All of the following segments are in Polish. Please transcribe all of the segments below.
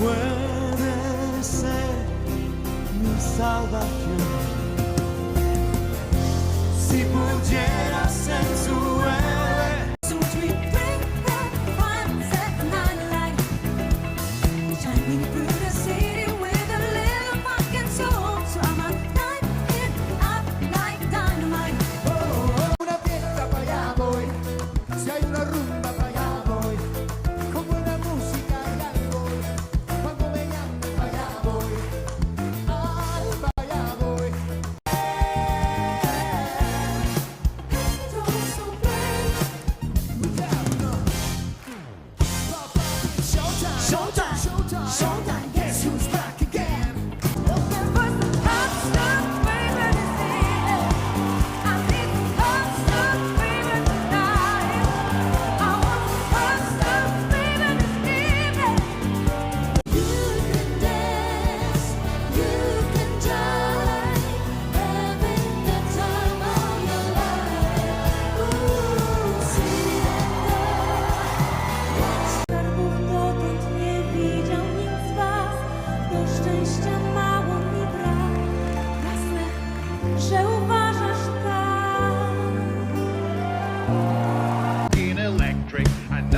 puede ser mi salvación. Si pudiera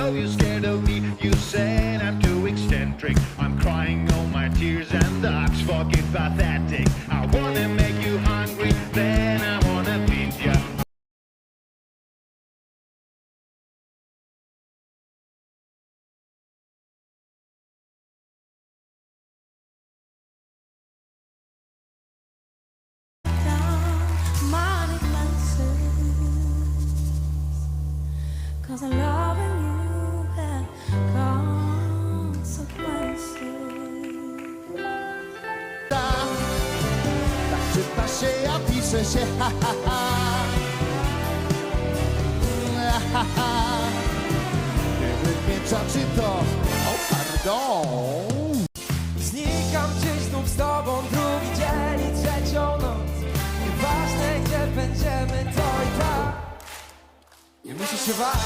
know you're scared of me. You say. się, ja piszę się, ha, ha, ha. ha, ha. Wypiecza czy to, o pardon. Znikam gdzieś znów z tobą drugi dzień i trzecią noc. Nieważne gdzie będziemy, to i tak. Nie musisz się bać,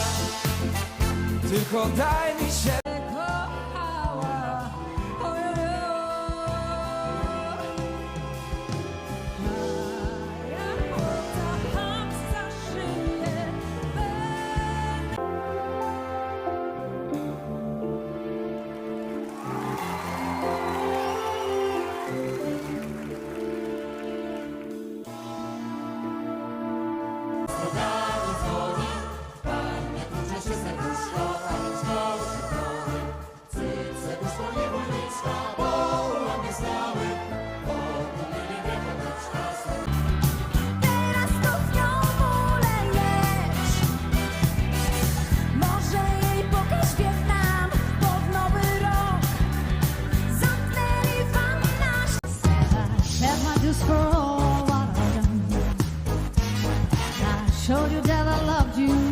tylko daj mi się told you that I loved you.